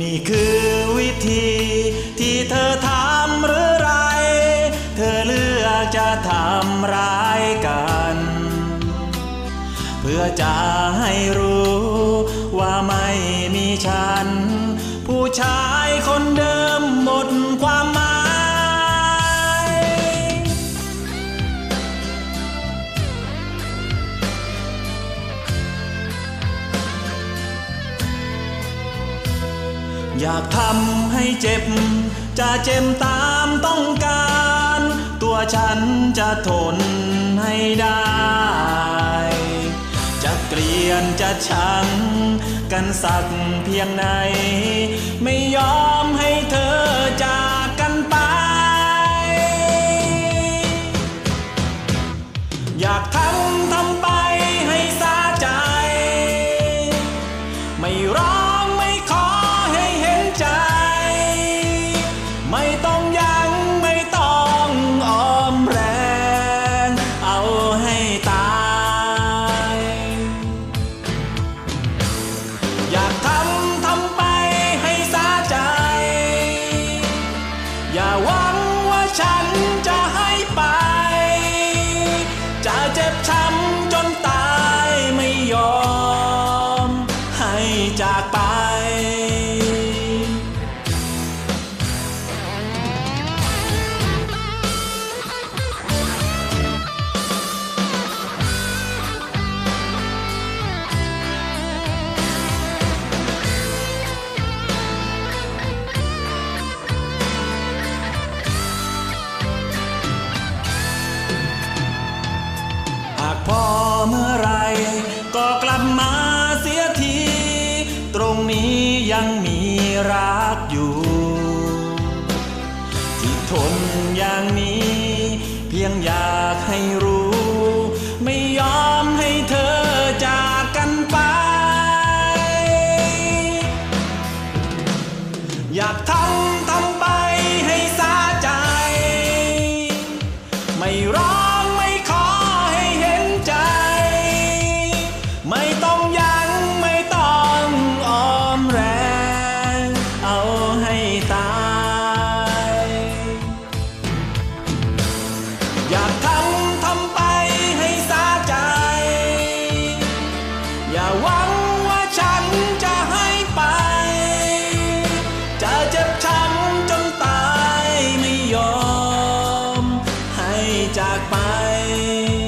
นี่คือวิธีที่เธอทำหรือไร เธอเลือกจะทำร้ายกัน เพื่อจะให้รู้ว่าไม่มีฉัน ผู้ชายคนเดิม อยากทำให้เจ็บ จะเจ็บตามต้องการ ตัวฉันจะทนให้ได้ จะเกลียนจะชัง กันสักเพียงไหน ไม่ยอมให้เธอจาก รงนี้ยังมีรักอยู่ ที่ทนอย่างนี้ เพียงอยากให้รู้ากไป